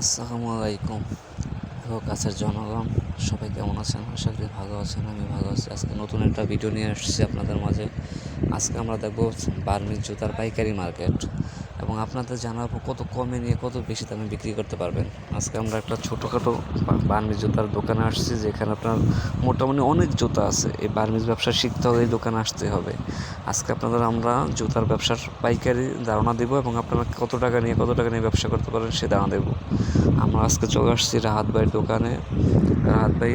আসসালামু আলাইকুম। হ্যালো, কাছের জনগণ, সবাই কেমন আছেন? আশা করি ভালো আছেন, আমি ভালো আছি। আজকে নতুন একটা ভিডিও নিয়ে এসেছি আপনাদের মাঝে। আজকে আমরা দেখব বার্মিজ জুতার পাইকারি মার্কেট এবং আপনাদের জানাব কত কমে নিয়ে কত বেশি দামে বিক্রি করতে পারবেন। আজকে আমরা একটা ছোটোখাটো বার্মিজ জুতার দোকানে আসছি, যেখানে আপনার মোটামুটি অনেক জুতা আছে। এই বার্মিজ ব্যবসা শিখতে হলে এই দোকানে আসতে হবে। আজকে আপনাদের আমরা জুতার ব্যবসার পাইকারি ধারণা দেবো এবং আপনারা কত টাকা নিয়ে কত টাকা নিয়ে ব্যবসা করতে পারেন সে ধারণা দেবো। আমরা আজকে চলে আসছি রাহাত ভাইয়ের দোকানে। রাহাত ভাই,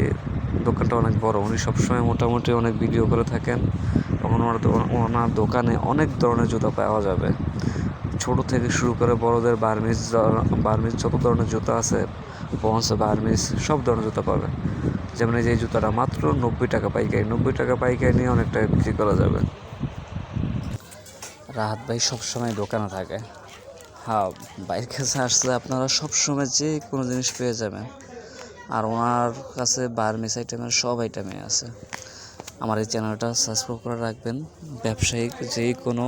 দোকানটা অনেক বড়। উনি সবসময় মোটামুটি অনেক ভিডিও করে থাকেন। এবং ওনার ওনার দোকানে অনেক ধরনের জুতা পাওয়া যাবে। ছোট থেকে শুরু করে বড়দের বার্মিজ বার্মিজ যত ধরনের জুতা আছে, পন্স, বার্মিজ, সব ধরনের জুতা পাবেন। যেমন যে জুতাটা মাত্র নব্বই টাকা পাইকারি। নব্বই টাকা পাইকারি নিয়ে অনেকটা বিক্রি করা যাবে। রাহাত ভাই সবসময় দোকানে থাকে। হ্যাঁ বাইরের কাছে আসলে আপনারা সবসময় যে কোনো জিনিস পেয়ে যাবেন। আর ওনার কাছে বার্মিস আইটেমের সব আইটেমই আছে। আমার এই চ্যানেলটা সাবস্ক্রাইব করে রাখবেন। ব্যবসায়িক যেই কোনো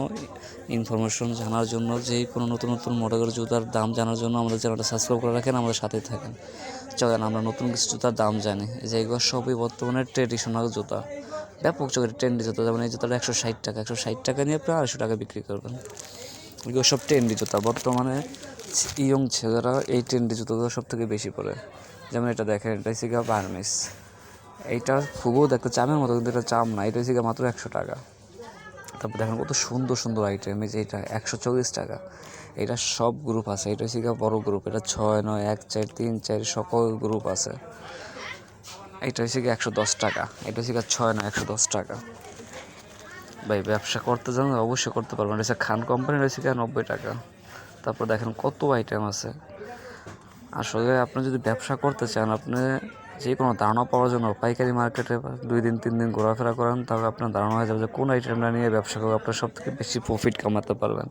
ইনফরমেশন জানার জন্য যেই কোনো নতুন নতুন মডেলের জুতার দাম জানার জন্য আমাদের চ্যানেলটা সাবস্ক্রাইব করে রাখেন, আমাদের সাথেই থাকেন। চলেন, আমরা নতুন কিছু জুতার দাম জানি। যে এগুলো সবই বর্তমানে ট্রেডিশনাল জুতা। ব্যাপক চোখের ট্রেন্ডি জুতা, যেমন এই জুতাটা একশো ষাট টাকা। একশো ষাট টাকা নিয়ে আপনি আড়াইশো টাকা বিক্রি করবেন। এগুলো সব ট্রেন্ডি জুতা। বর্তমানে ইয়ং ছেলেরা এই ট্রেন্ডি জুতোগুলো সব থেকে বেশি পরে। যেমন এটা দেখেন, এটা হচ্ছে গিয়ে বার্মিস এইটা খুবও দেখতে চামের মতো, কিন্তু এটা চাম না। এটা হচ্ছে মাত্র একশো টাকা। তারপর দেখেন কত সুন্দর সুন্দর আইটেম এই যে এটা, একশো চল্লিশ টাকা। এটা সব গ্রুপ আছে। এটা হচ্ছে বড় গ্রুপ এটা ছয়, নয়, এক, চার, তিন, চার, সকল গ্রুপ আছে। এটা হচ্ছে গিয়ে একশো দশ টাকা। এটা হচ্ছে গিয়ে ছয়, নয়, একশো দশ টাকা। ভাই, ব্যবসা করতে চান অবশ্যই করতে পারবেন। এটা খান কোম্পানি রয়েছে গিয়ে নব্বই টাকা। তারপর দেখেন কত আইটেম আছে। আসলে আপনি যদি ব্যবসা করতে চান, আপনি যে কোনো ধারণা পাওয়ার জন্য পাইকারি মার্কেটে দুই দিন, তিন দিন ঘোরাফেরা করেন, তাহলে আপনার ধারণা হয়ে যাবে যে কোন আইটেমটা নিয়ে ব্যবসা করলে আপনার সব থেকে বেশি প্রফিট কামাতে পারবেন।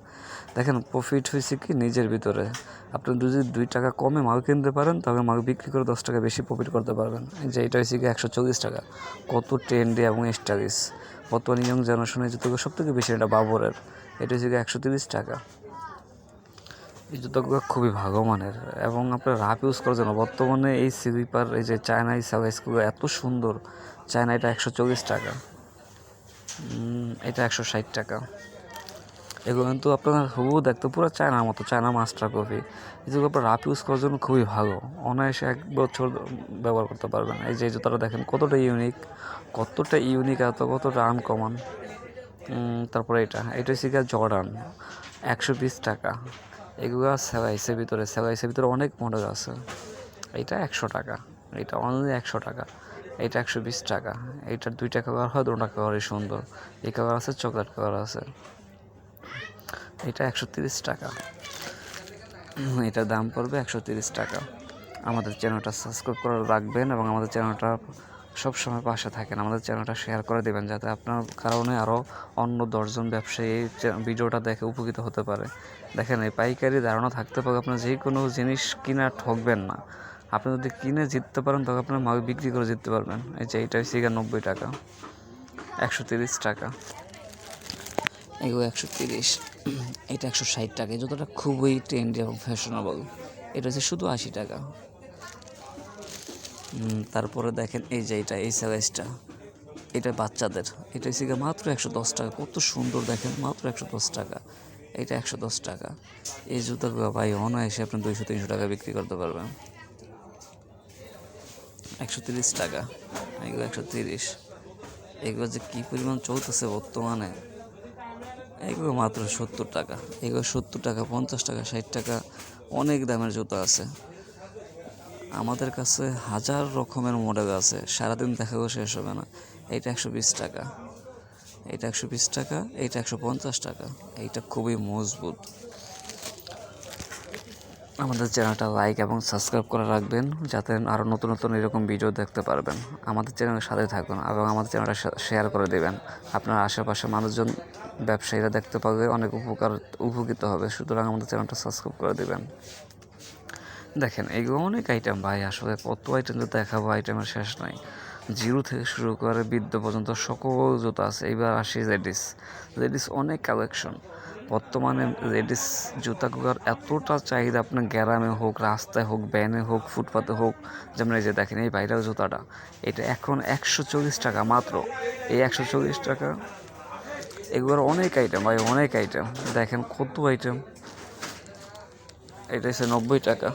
দেখেন প্রফিট হয়েছে কি নিজের ভিতরে। আপনি যদি দুই টাকা কমে মাল কিনতে পারেন, তাহলে মাল বিক্রি করে দশ টাকা বেশি প্রফিট করতে পারবেন। যে, এটা হয়েছে কি একশো চল্লিশ টাকা। কত ট্রেন্ডে এবং স্টাইলিশ বর্তমানে ইয়ং জেনারেশনের জুতো সব থেকে বেশি এটা বাবরের। এটা হচ্ছে একশো তিরিশ টাকা। এই জুতোগুলো খুবই ভালো মানের এবং আপনার রাফ ইউজ করার জন্য বর্তমানে এই স্লিপার এই যে চায়নাই সাইজগুলো এত সুন্দর। চায়না এটা একশো চল্লিশ টাকা। এটা একশো ষাট টাকা। এগুলো কিন্তু আপনার হুবু দেখতে পুরো চায়নার মতো চায়না মাস্টার কপি যেগুলো আপনার রাফ ইউজ করার জন্য খুবই ভালো। অনায়াসে এক বছর ব্যবহার করতে পারবেন। এই যে জুতাটা দেখেন, কতটা ইউনিক কতটা ইউনিক এত কতটা আনকমন তারপরে এটা এটা হচ্ছে জর্ডান একশো বিশ টাকা। এগুলো সেলাইসের ভিতরে সেলাইসের ভিতরে অনেক মডেল আছে। এটা একশো টাকা, এটা অনলি একশো টাকা, এটা একশো বিশ টাকা এইটার দুইটা কালার হয়, দুটা কালারই সুন্দর। এই কালার আছে চকলেট কালার আছে। এটা একশো তিরিশ টাকা। এটার দাম পড়বে একশো তিরিশ টাকা। আমাদের চ্যানেলটা সাবস্ক্রাইব করে রাখবেন এবং আমাদের চ্যানেলটা সবসময় পাশে থাকেন। আমাদের চ্যানেলটা শেয়ার করে দেবেন যাতে আপনার কারণে আরও অন্য দশজন ব্যবসায়ী এই ভিডিওটা দেখে উপকৃত হতে পারে। দেখেন, এই পাইকারি ধারণা থাকতে পারে আপনার যে কোনো জিনিস কিনা ঠকবেন না। আপনি যদি কিনে জিততে পারেন তখন আপনার মাল বিক্রি করে জিততে পারবেন। এই যে এইটা হচ্ছে নব্বই টাকা। একশো তিরিশ টাকা। এগুলো একশো তিরিশ। এটা একশো ষাট টাকা। এই জুতোটা খুবই ট্রেন্ডি এবং ফ্যাশনেবল এটা হচ্ছে শুধু আশি টাকা। তারপরে দেখেন এই যে এটা, এই সাইজটা এটা বাচ্চাদের। এটা হচ্ছে মাত্র একশো দশ টাকা। কত সুন্দর দেখেন, মাত্র একশো দশ টাকা। এটা একশো দশ টাকা। এই জুতোগুলো ভাই, অনায়াসে আপনি দুইশো তিনশো টাকা বিক্রি করতে পারবেন। একশো তিরিশ টাকা। এগুলো একশো তিরিশ। এগুলো যে কী পরিমাণ চলতেছে বর্তমানে, এগুলো মাত্র সত্তর টাকা। এগুলো সত্তর টাকা, পঞ্চাশ টাকা, ষাট টাকা। অনেক দামের জুতো আছে। আমাদের কাছে হাজার রকমের মডেল আছে। সারাদিন দেখাও শেষ হবে না। এইটা একশো বিশ টাকা। এইটা একশো বিশ টাকা, এইটা একশো পঞ্চাশ টাকা। এইটা খুবই মজবুত। আমাদের চ্যানেলটা লাইক এবং সাবস্ক্রাইব করে রাখবেন, যাতে আরও নতুন নতুন এরকম ভিডিও দেখতে পারবেন। আমাদের চ্যানেলের সাথে থাকুন এবং আমাদের চ্যানেলটা শেয়ার করে দেবেন। আপনার আশেপাশে মানুষজন, ব্যবসায়ীরা দেখতে পাবে, অনেক উপকার, উপকৃত হবে। সুতরাং আমাদের চ্যানেলটা সাবস্ক্রাইব করে দেবেন। দেখেন, এগুলো অনেক আইটেম ভাই, আসলে কত আইটেম তো দেখাবো আইটেমের শেষ নাই। জিরো থেকে শুরু করে বৃদ্ধ পর্যন্ত সকল জুতো আছে। এবার আসি লেডিস লেডিস অনেক কালেকশন বর্তমানে লেডিস জুতাগুলোর এতটা চাহিদা আপনার গ্রামে হোক, রাস্তায় হোক ভ্যানে হোক, ফুটপাতে হোক, যেমন এই যে দেখেন, এই ভাইরাল জুতাটা, এটা এখন একশো চল্লিশ টাকা মাত্র। এই একশো চল্লিশ টাকা, এগুলোর অনেক আইটেম ভাই, অনেক আইটেম দেখেন কত আইটেম এটা হচ্ছে নব্বই টাকা।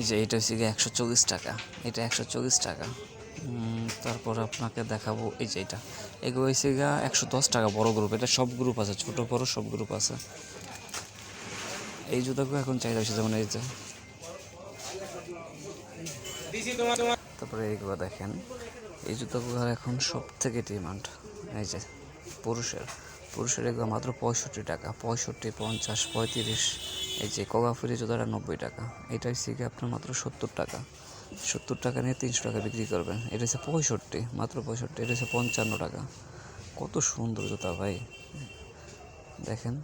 এই যে এটা হচ্ছে একশো চল্লিশ টাকা। এটা একশো চল্লিশ টাকা। তারপর আপনাকে দেখাবো এই যে এটা। এগুলো হচ্ছে গা একশো দশ টাকা বড় গ্রুপ এটা সব গ্রুপ আছে, ছোট বড় সব গ্রুপ আছে। এই জুতাগুলো এখন চাহিদা বেশি, যেমন এই যে। তারপরে এইগুলো দেখেন। এই জুতাগুলোর এখন সব থেকে ডিমান্ড এই যে পুরুষের। পুরুষের এগুলো মাত্র পঁয়ষট্টি টাকা। পঁয়ষট্টি, পঞ্চাশ, পঁয়ত্রিশ, এই যে কগাফুরি জুতাটা নব্বই টাকা। এটা হচ্ছে গিয়ে আপনার মাত্র সত্তর টাকা। সত্তর টাকা নিয়ে তিনশো টাকা বিক্রি করবেন। এটা হচ্ছে পঁয়ষট্টি, মাত্র পঁয়ষট্টি, এটা হচ্ছে পঞ্চান্ন টাকা। কত সুন্দর জুতা ভাই। দেখেন,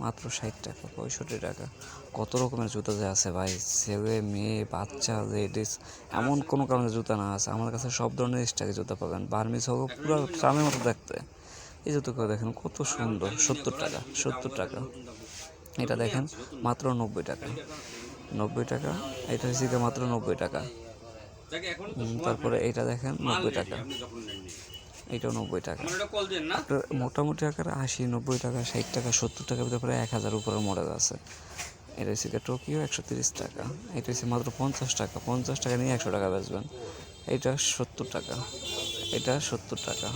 মাত্র ষাট টাকা, পঁয়ষট্টি টাকা। কত রকমের জুতা যে আছে ভাই। ছেলে, মেয়ে, বাচ্চা লেডিস এমন কোনো কারণে জুতা না আছে। আমার কাছে সব ধরনের স্টাইলের জুতা পাবেন। বার্মিস হোক, পুরো ট্রামের মতো দেখতে। এই যে জুতোগুলো দেখেন কত সুন্দর, সত্তর টাকা সত্তর টাকা। এটা দেখেন মাত্র নব্বই টাকা। নব্বই টাকা, এটা হচ্ছে মাত্র নব্বই টাকা। তারপরে এইটা দেখেন নব্বই টাকা। এইটাও নব্বই টাকা। মোটামুটি আকারে আশি, নব্বই টাকা, ষাট টাকা, সত্তর টাকার ভিতরে প্রায় এক হাজার উপরে মডেল আছে। এটা হচ্ছে টোকিও একশো তিরিশ টাকা। এটা হচ্ছে মাত্র পঞ্চাশ টাকা। পঞ্চাশ টাকা নিয়ে একশো টাকা বেচবেন। এটা সত্তর টাকা। এটা সত্তর টাকা।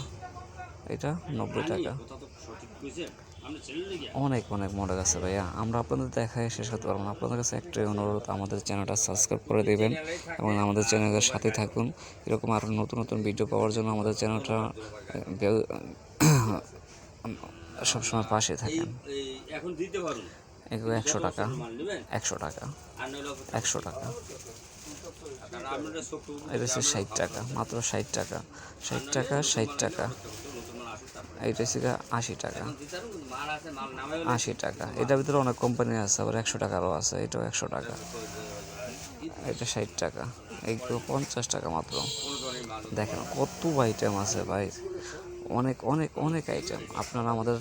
এটা নব্বই টাকা। অনেক অনেক মডেল আছে ভাইয়া। আমরা আপনাদের দেখায় শেষ করতে পারব না। আপনাদের কাছে একটাই অনুরোধ, আমাদের চ্যানেলটা সাবস্ক্রাইব করে দেবেন এবং আমাদের চ্যানেলের সাথে থাকুন। এরকম আরও নতুন নতুন ভিডিও পাওয়ার জন্য আমাদের চ্যানেলটা সবসময় পাশে থাকেন। এগুলো একশো টাকা একশো টাকা একশো টাকা। এটা হচ্ছে ষাট টাকা, মাত্র ষাট টাকা। ষাট টাকা ষাট টাকা। এইটা হচ্ছে আশি টাকা। আশি টাকা। এটার ভিতরে অনেক কোম্পানি আছে আবার একশো টাকারও আছে এটাও একশো টাকা। এটা ষাট টাকা। এইগুলো পঞ্চাশ টাকা মাত্র। দেখেন কত আইটেম আছে ভাই। অনেক অনেক অনেক আইটেম আপনারা আমাদের